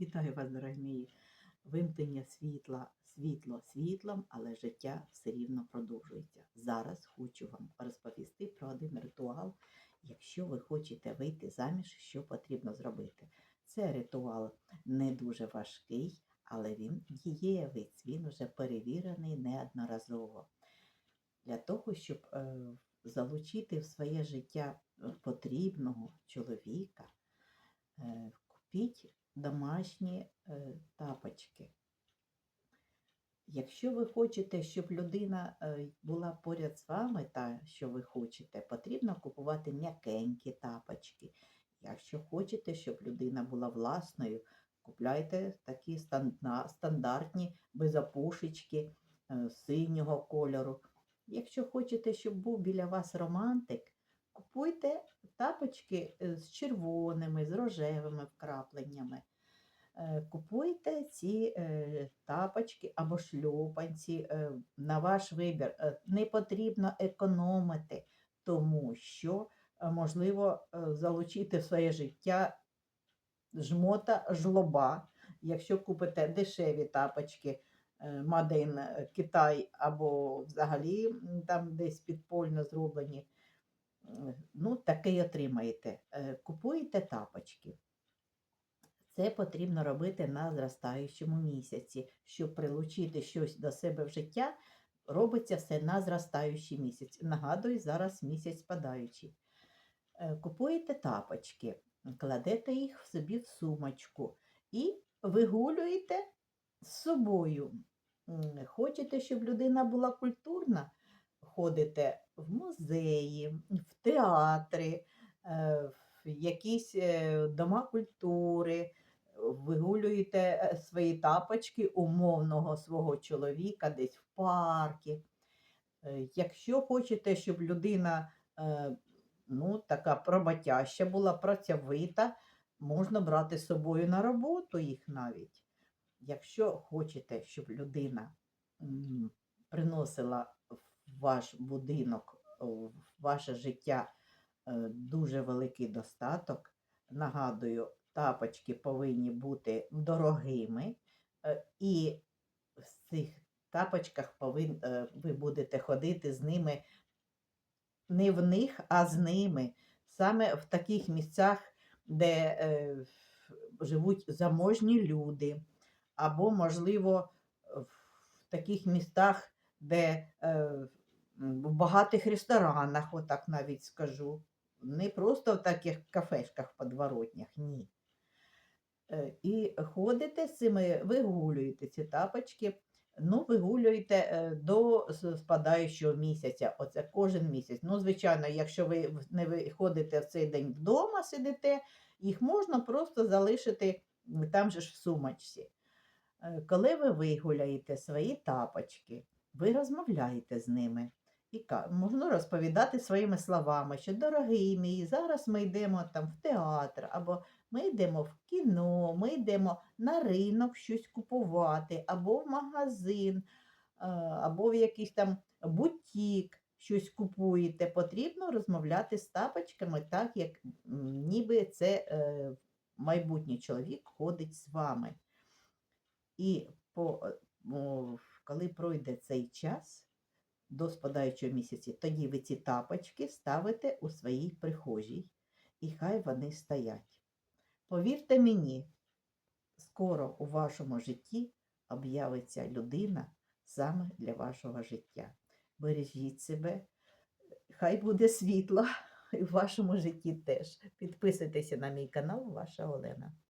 Вітаю вас, дорогі мої. Вимкнення світла, світло світлом, але життя все рівно продовжується. Зараз хочу вам розповісти про один ритуал. Якщо ви хочете вийти заміж, що потрібно зробити. Це ритуал не дуже важкий, але він дієвий, він вже перевірений неодноразово. Для того, щоб е, залучити в своє життя потрібного чоловіка, е, купіть домашні е, тапочки. Якщо ви хочете, щоб людина е, була поряд з вами, та що ви хочете, потрібно купувати м'якенькі тапочки. Якщо хочете, щоб людина була власною, купляйте такі стандартні без опушечки е, синього кольору. Якщо хочете, щоб був біля вас романтик, купуйте тапочки е, з червоними, з рожевими вкрапленнями. Е, Купуйте ці е, тапочки або шльопанці на ваш вибір. Не потрібно економити, тому що можливо залучити в своє життя жмота жлоба. Якщо купите дешеві тапочки, in Китай або взагалі там десь підпольно зроблені, ну таке й отримаєте. Е, Купуєте тапочки. Це потрібно робити на зростаючому місяці. Щоб прилучити щось до себе в життя, робиться все на зростаючий місяць. Нагадую, зараз місяць спадаючий. Е, Купуєте тапочки, кладете їх собі в сумочку і вигулюєте з собою. Хочете, щоб людина була культурна? Ходите в музеї, в театри, е, в якісь е, дома культури, вигулюєте е, свої тапочки умовного свого чоловіка десь в паркі. Якщо хочете, щоб людина ну, така проботяща була, працьовита, можна брати з собою на роботу їх навіть. Якщо хочете, щоб людина приносила ваш будинок, в ваше життя е, дуже великий достаток, нагадую, тапочки повинні бути дорогими, е, і в цих тапочках повин, е, ви будете ходити з ними не в них, а з ними. Саме в таких місцях, де е, живуть заможні люди, або, можливо, в таких містах, де е, в багатих ресторанах, отак навіть скажу. Не просто в таких кафешках подворотнях, ні. Е, І ходите з цими, вигулюєте ці тапочки. Ну, вигулюєте е, до спадаючого місяця. Оце кожен місяць. Ну, звичайно, якщо ви не виходите в цей день вдома, сидите, їх можна просто залишити там же ж в сумочці. Е, Коли ви вигуляєте свої тапочки, ви розмовляєте з ними. І можна розповідати своїми словами, що дорогий мій, зараз ми йдемо там в театр, або ми йдемо в кіно, ми йдемо на ринок щось купувати, або в магазин, е, або в якийсь там бутік щось купуєте. Потрібно розмовляти з тапочками так, як ніби це е, майбутній чоловік ходить з вами. І по, коли пройде цей час до спадаючого місяці, тоді ви ці тапочки ставите у своїй прихожій, і хай вони стоять. Повірте мені, скоро у вашому житті об'явиться людина саме для вашого життя. Бережіть себе, хай буде світло і в вашому житті теж. Підписуйтеся на мій канал, ваша Олена.